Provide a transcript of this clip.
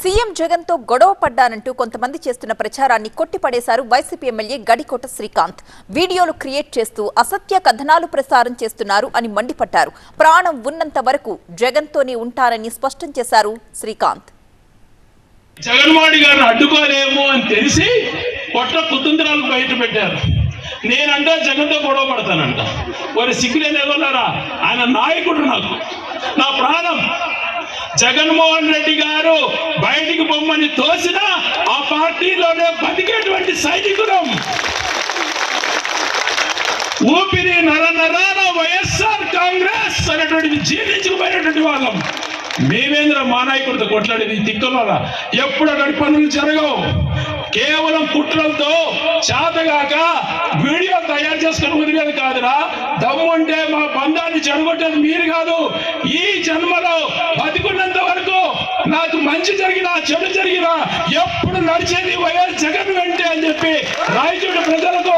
CM జగన్తో గొడవ పడ్డానంటూ కొంతమంది చేస్తున్న ప్రచారాన్ని కొట్టిపడేశారు వైసీపీ ఎమ్మెల్యే గడికోట శ్రీకాంత్. వీడియోలు క్రియేట్ చేస్తూ అసత్య కథనాలు ప్రసారం చేస్తున్నారు అని మండిపడ్డారు. ప్రాణం ఉన్నంత వరకు జగన్ తోనే ఉంటారని స్పష్టం చేశారు శ్రీకాంత్. జగన్మోహన్ గారిని అడ్డుకోలేము అని తెలిసి పొట్ట కుతంత్రాలు బయట పెట్టారు. నేనంట జగన్తో గొడవ పడతానంట. వారి సిగ్గులేని ఎగొల్లారా ఆయన నాయకుడు నాకు. నా ప్రాణం. జగన్మోహన్ రెడ్డి గారు బయటికి బొమ్మని తోసిన ఆ పార్టీలోనే బతికేటువంటి సైనికులం. ఊపిరి నర నరాన వైఎస్ఆర్ కాంగ్రెస్ అనేటువంటిది జీర్ణించుకుపోయినటువంటి వాళ్ళం. మేమేంద్ర మా నాయకుడితో కొట్లాడేది తిక్కలోలా? ఎప్పుడు అటువంటి పనులు జరగవు. కేవలం కుట్రలతో చేతగాక వీడియో తయారు చేసుకుని వదిలేదు కాదురా. దమ్ముంటే మా బంధాన్ని చెడగొట్టేది మీరు కాదు ఈ జన్మలో బతికున్నంత వరకు నాకు మంచి జరిగినా చెడు జరిగినా ఎప్పుడు నడిచేది వైఎస్ జగన్ వెంటే అని చెప్పి రాయచూడి ప్రజలతో